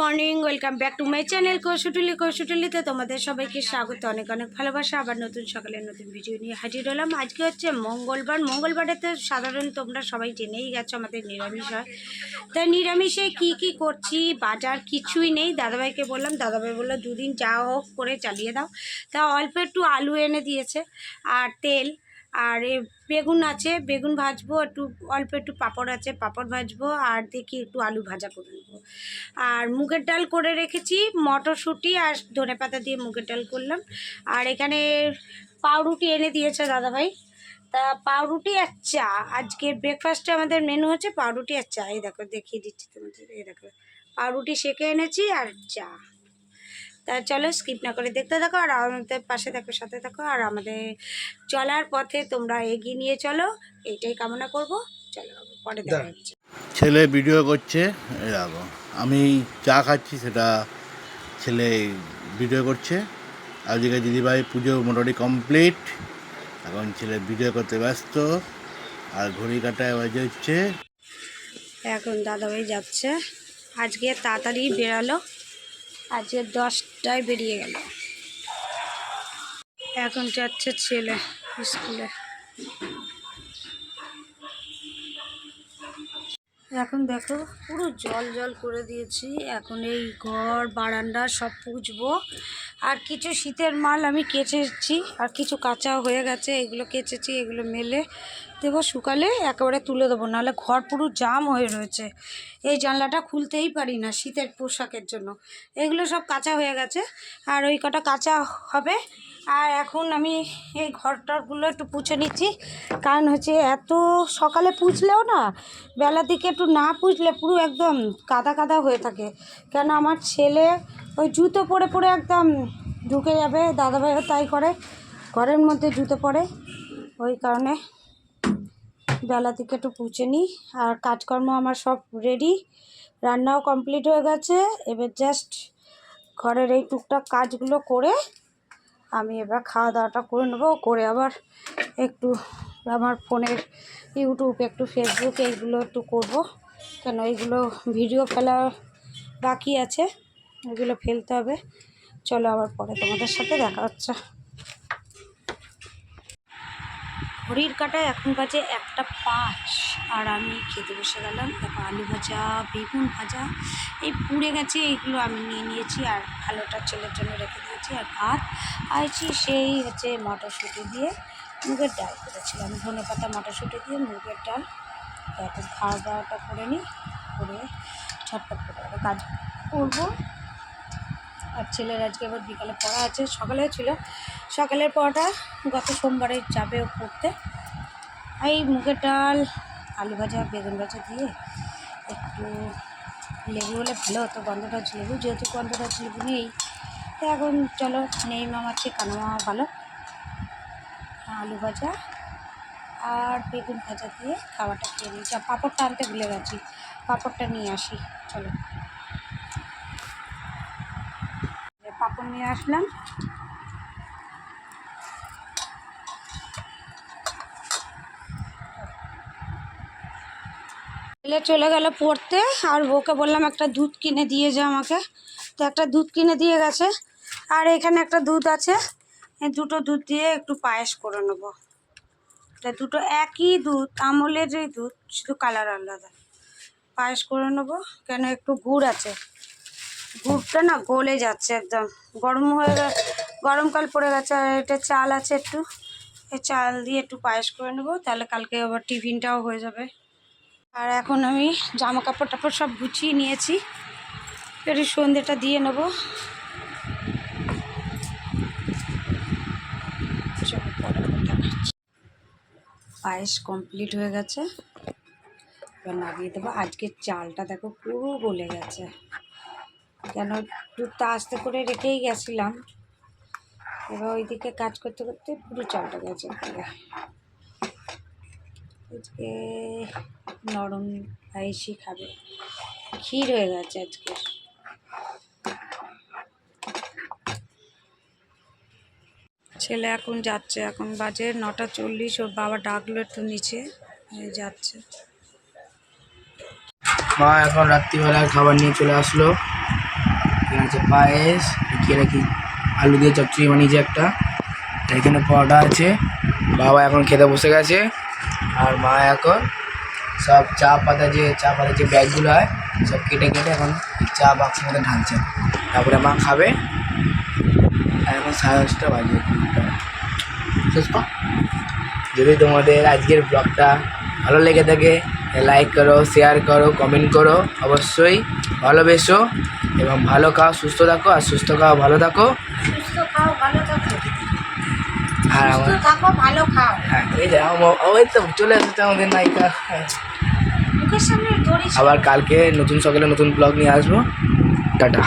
Morning, welcome back to my channel Kaushutuli কৌশুটুলিতে তোমাদের সবাইকে স্বাগত, অনেক অনেক ভালোবাসা, আবার নতুন সকালে নতুন ভিডিও নিয়ে হাজির হলাম। আজকে হচ্ছে মঙ্গলবার। মঙ্গলবারে তো সাধারণ তোমরা সবাই জেনেই গেছো আমাদের নিরামিষ হয়। তাই নিরামিষে কি কি করছি? বাজার কিছুই নেই। দাদাভাইকে বললাম, দাদাভাই বলল, দুদিন যা হোক করে চালিয়ে দাও। তা অল্প একটু আলু এনে দিয়েছে আর তেল। আর এ বেগুন আছে, বেগুন ভাজবো, একটু অল্প একটু পাঁপড় আছে, পাঁপড় ভাজবো, আর দেখি একটু আলু ভাজা করে নেব। আর মুগের ডাল করে রেখেছি, মটরশুঁটি আর ধনে পাতা দিয়ে মুগের ডাল করলাম। আর এখানে পাউরুটি এনে দিয়েছে দাদাভাই। তা পাউরুটি আর চা, আজকে ব্রেকফাস্টে আমাদের মেনু হচ্ছে পাউরুটি আর চা। এই দেখো, দেখিয়ে দিচ্ছি তোমাদের, এই দেখো। পাউরুটি সেকে এনেছি আর চা। তা চলো স্কিপ না করে দেখতে থাকো আর আমাদের পাশে থাকো সাথে থাকো আর আমাদের চলার পথে তোমরা এগিয়ে নিয়ে চলো। এইটাই কামনা করব। চলো পরে দেখা হচ্ছে। ছেলে ভিডিও করছে আমি চা খাচ্ছি সেটা ছেলে ভিডিও করছে। আজকে দিদিভাই পুজো মোটামুটি কমপ্লিট এখন ছেলে ভিডিও করতে ব্যস্ত। আর ঘড়ি কাটায় বাজে হচ্ছে। এখন দাদাভাই যাচ্ছে। আজকে তাড়াতাড়ি বেরালো। আজকে দশটায় বেরিয়ে গেল। এখন যাচ্ছে ছেলে স্কুলে। এখন দেখো, পুরো জল জল করে দিয়েছি। এখন এই ঘর, বারান্দা সব পুজবো। আর কিছু শীতের মাল আমি কেচেছি, আর কিছু কাঁচা হয়ে গেছে, এগুলো কেচেছি, এগুলো মেলে দেবো শুকালে, একেবারে তুলে দেবো, নাহলে ঘর পুরো জাম হয়ে রয়েছে। এই জানলাটা খুলতেই পারি না শীতের পোশাকের জন্য। এগুলো সব কাঁচা হয়ে গেছে, আর ওই কটা কাঁচা হবে আর এখন আমি এই ঘরটরগুলো একটু পুছে নিচ্ছি। কারণ হচ্ছে এত সকালে পুছলেও না, বেলা দিকে একটু না পুছলে পুরো একদম কাদা কাদা হয়ে থাকে। কেন আমার ছেলে ওই জুতো পরে পরে একদম ঢুকে যাবে, দাদাভাইও তাই করে। ঘরের মধ্যে জুতো পরে, ওই কারণে বেলা থেকে একটু পুছে নিই। আর কাজকর্ম আমার সব রেডি রান্নাও কমপ্লিট হয়ে গেছে। এবার জাস্ট ঘরের এই টুকটাক কাজগুলো করে আমি এবার খাওয়া দাওয়াটা করে নেব। করে আবার একটু আমার ফোনের ইউটিউব, একটু ফেসবুক এইগুলো একটু করব। কেন এইগুলো ভিডিও ফেলা বাকি আছে, এগুলো ফেলতে হবে। চলো আবার পরে তোমাদের সাথে দেখা হচ্ছে। ঘড়ির কাটায় এখন বাজে একটা পাঁচ, আর আমি খেতে বসে গেলাম। দেখো আলু ভাজা, বেগুন ভাজা, এই পুড়ে গেছে, এইগুলো আমি নিয়ে নিয়েছি, আর ভালোটা ছেলের জন্য রেখে দিয়েছি আর ভাত। আইছি সেই হচ্ছে মটরশুঁটি দিয়ে মুগের ডাল করেছিলাম। ধনে পাতা, মটরশুঁটি দিয়ে মুগের ডাল। তো এখন খাওয়া দাওয়াটা করে নিই, করে ছটপট করে কাজ করব। আর ছেলের আজকে আবার বিকালে পড়া আছে, সকালেও ছিল। সকালের পড়াটা গত সোমবারে যাবেও পড়তে। এই মুগের ডাল, আলু ভাজা, বেগুন ভাজা দিয়ে একটু লেবু হলে ভালো হতো গন্ধরাজ লেবু। যেহেতু গন্ধরাজ লেবু নেই তো এখন চলো, নেই মামার চেয়ে কানো মামা ভালো। আলু ভাজা আর বেগুন ভাজা দিয়ে খাওয়াটা খেয়ে নিই যা পাঁপড়টা আনতে ভুলে গেছি। পাঁপড়টা নিয়ে আসি, চলো। পাঁপড় নিয়ে আসলাম। চলে গেল পড়তে, আর বউকে বললাম, একটা দুধ কিনে দিয়ে যা আমাকে। তো একটা দুধ কিনে দিয়ে গেছে। আর এখানে একটা দুধ আছে। দুটো দুধ দিয়ে একটু পায়েস করে নেব। দুটো একই দুধ আমলেরই দুধ, শুধু কালার আলাদা। পায়েস করে নেব, কেন একটু গুড় আছে। গুড়টা না গলে যাচ্ছে একদম। গরম হয়ে গে গরমকাল পড়ে গেছে, আর এটা চাল আছে একটু। এই চাল দিয়ে একটু পায়েস করে নেব, তাহলে কালকে আবার টিফিনটাও হয়ে যাবে। আর এখন আমি জামা কাপড় টাপড় সব গুছিয়ে নিয়েছি। একটু সন্ধ্যেটা দিয়ে নেব চলো পরে আবার দেখাচ্ছি। পায়েস কমপ্লিট হয়ে গেছে। এবার নামিয়ে দেবো। আজকের চালটা দেখো পুরো গলে গেছে। কেন দুধটা আস্তে করে রেখেই গেছিলাম। এবার ওইদিকে কাজ করতে করতে পুরো চালটা গেছে। আজকে নরম পায়েসই খাবে। ক্ষীর হয়ে গেছে আজকে ছেলে এখন যাচ্ছে, এখন বাজে নটা চল্লিশ, ওর বাবা ডাকলো একটু নিচে যাচ্ছে। মা এখন রাত্রিবেলায় খাবার নিয়ে চলে আসলো। আছে পায়েস কি আলু দিয়ে চচ্চড়ি বানিয়েছে একটা। এখানে পরোটা আছে, বাবা এখন খেতে বসে গেছে, আর মা এখন সব চা পাতা যে, চা পাতা যে ব্যাগগুলো হয়, সব কেটে কেটে এখন চা বাক্সের মধ্যে ঢালছে। তারপরে মা খাবে। এখন সাড়ে দশটা বাজে। যদি তোমাদের আজকের ব্লগটা ভালো লেগে থাকে লাইক করো শেয়ার করো কমেন্ট করো অবশ্যই ভালোবেসো এবং ভালো খাও সুস্থ থাকো আর সুস্থ খাও ভালো থাকো। আর আমার ভালো খাও। হ্যাঁ এই যে ওই তো চলে এসেছে আমাদের নায়িকা। আবার কালকে নতুন সকালে নতুন ব্লগ নিয়ে আসব। টাটা।